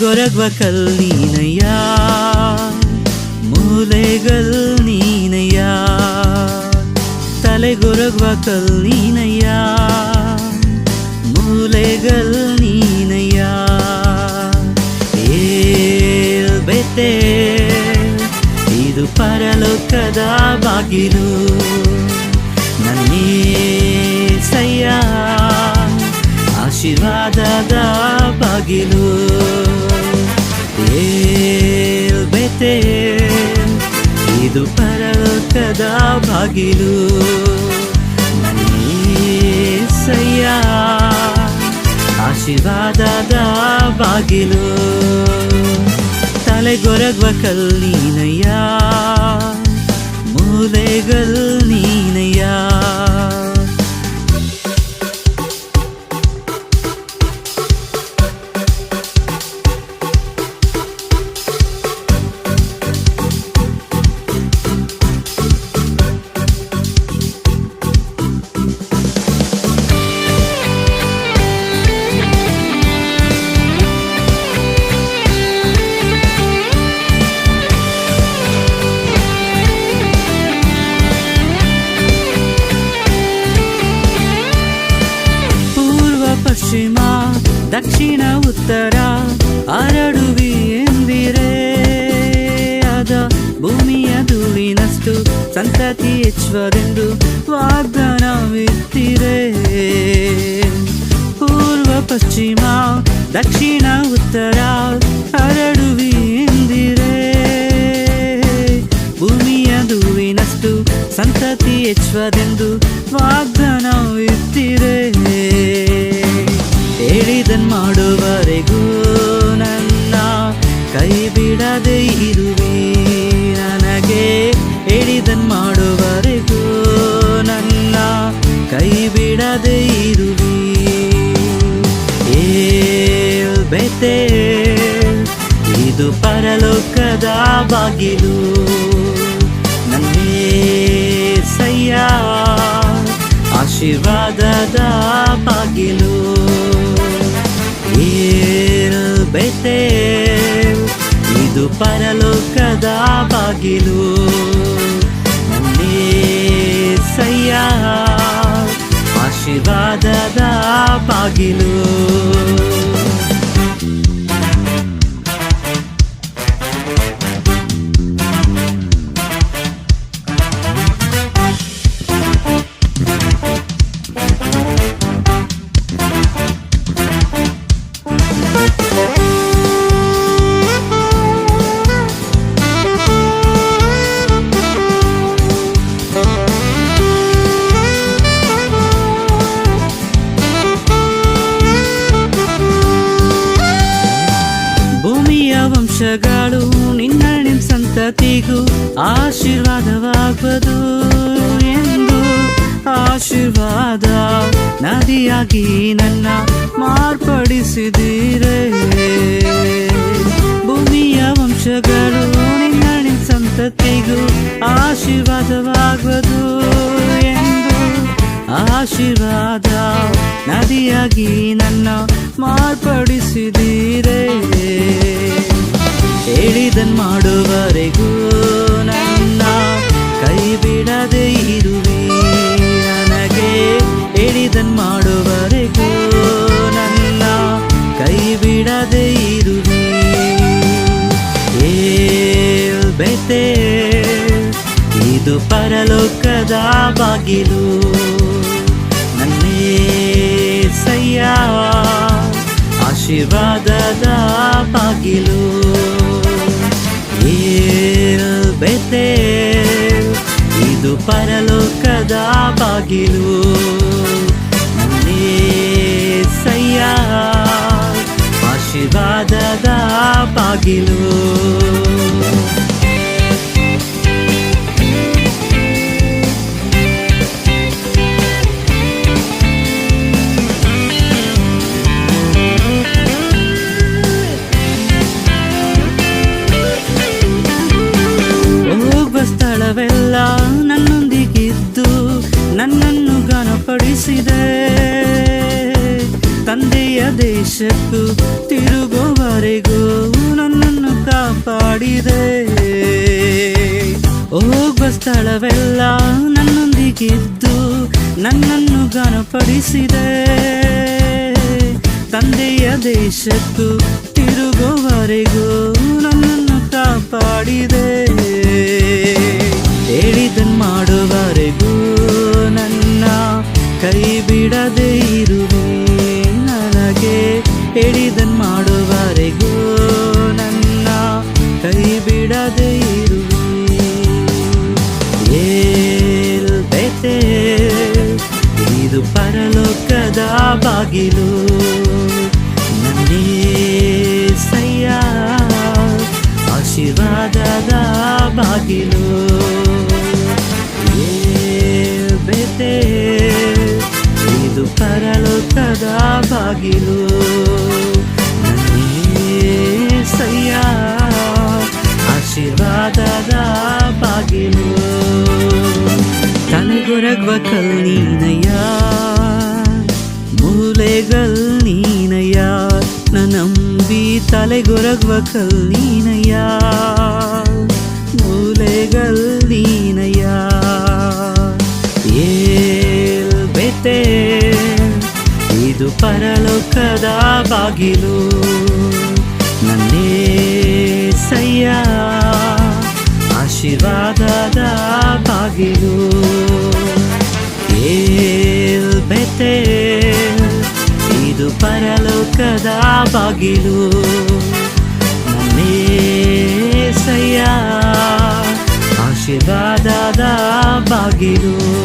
ತಲೆಗೊರಗುವ ಕಲ್ಲೀನಯ್ಯ, ಮೂಲೆಗಲ್ ನೀನಯ್ಯ ತಲೆಗೊರಗುವ ಕಲ್ಲೀನಯ್ಯ, ಮೂಲೆಗಲ್ ನೀನಯ್ಯ. ಏಲ್ ಬೆತೆ ಇದು ಪರಲೋಕದ ಬಾಗಿಲು, ನನ್ನೇ ಸಯ್ಯ. ಆಶೀರ್ವಾದದ ಬಾಗಿಲು. ಬೆತೆ ಇದು ಪರಲೋಕದ ಬಾಗಿಲು. ಸಯ್ಯ ಆಶೀರ್ವಾದದ ಬಾಗಿಲು. ತಲೆಗೊರಗುವ ಕಲ್ಲಿನಯ್ಯ ಮೂಲೆಗಲ್ ದಕ್ಷಿಣ ಉತ್ತರ ಹರಡುವಿ ಎಂದಿರೇ ಅದ ಭೂಮಿಯ ಧೂಳಿನಷ್ಟು ಸಂತತಿ ಹೆಚ್ಚುವರೆಂದು ವಾಗ್ದಾನವಿತ್ತಿರೇ ಪೂರ್ವ ಪಶ್ಚಿಮ ದಕ್ಷಿಣ ಉತ್ತರ ಬೆತೆ ಇದು ಪರಲೋಕದ ಬಾಗಿಲು. ನನ್ನೇ ಸಯ್ಯ. ಆಶೀರ್ವಾದದ ಬಾಗಿಲು. ಏನು ಬೆತೆ ಇದು ಪರಲೋಕದ ಬಾಗಿಲು. ಸಯ್ಯ. ಆಶೀರ್ವಾದದ ಬಾಗಿಲು. ವಂಶಗಳು ನಿನ್ನ ನಿಮ್ ಸಂತತಿಗೂ ಆಶೀರ್ವಾದವಾಗುವುದು ಎಂದು. ಆಶೀರ್ವಾದ ನದಿಯಾಗಿ ನನ್ನ ಮಾರ್ಪಡಿಸಿದಿರೇ. ಭೂಮಿಯ ವಂಶಗಳು ನಿನ್ನ ನಿಮ್ ಸಂತತಿಗೂ ಆಶೀರ್ವಾದವಾಗುವುದು ಎಂದು. ಆಶೀರ್ವಾದ ನದಿಯಾಗಿ ನನ್ನ ಮಾರ್ಪಡಿಸಿದಿರೇ. ಹೇಳಿದನ್ ಮಾಡುವರೆಗೂ ನನ್ನ ಕೈ ಬಿಡದೆ ಇರುವೆ. ನನಗೆ ಹೇಳಿದನ್ ಮಾಡುವರೆಗೂ ನನ್ನ ಕೈ ಬಿಡದೆ ಇರುವೆ. ಏತೆ ಇದು ಪರಲೋಕದ ಬಾಗಿಲು. ನನ್ನೇ ಸಯ್ಯ, ಆಶೀರ್ವಾದದ ಬಾಗಿಲು. ಏಲ್ ಬೆತೆ. ಇದು ಪರಲೋಕದ ಬಾಗಿಲು. ಸಯ್ಯ ಆಶೀರ್ವಾದದ ಬಾಗಿಲು. ಸಿದ್ಧಪಡಿಸಿದೆ ತಂದೆಯ ದೇಶಕ್ಕೂ ತಿರುಗುವವರೆಗೂ ನನ್ನನ್ನು ಕಾಪಾಡಿದೆ. ಹೋಗುವ ಸ್ಥಳವೆಲ್ಲ ನನ್ನೊಂದಿಗಿದ್ದು ನನ್ನನ್ನು ಗನಪಡಿಸಿದೆ ತಂದೆಯ ದೇಶಕ್ಕೂ ತಿರುಗುವವರೆಗೂ ನನ್ನನ್ನು ಕಾಪಾಡಿದೆ. ಹೇಳಿದನ್ ಮಾಡುವವರೆಗೂ ಬಾಗಿಲು ಸಯ್ಯ ಆಶೀರ್ವಾದದ ಬಾಗಿಲು. ತಲೆಗೊರಗುವ ಕಲ್ಲೀನಯ್ಯ ಮೂಲೆಗಲ್ ನೀನಯ್ಯ. ನಂಬಿ ತಲೆಗೊರಗುವ ಕಲ್ಲೀನಯ್ಯ ಮೂಲೆಗಲ್ ಪರಲೋಕದ ಬಾಗಿಲು. ನನ್ನೇ ಸಯ್ಯ. ಆಶೀರ್ವಾದದ ಬಾಗಿಲು. ಏಲ್ ಬೆತೆ ಇದು ಪರಲೋಕದ ಬಾಗಿಲು. ನನ್ನೇ ಸಯ್ಯ. ಆಶೀರ್ವಾದದ ಬಾಗಿಲು.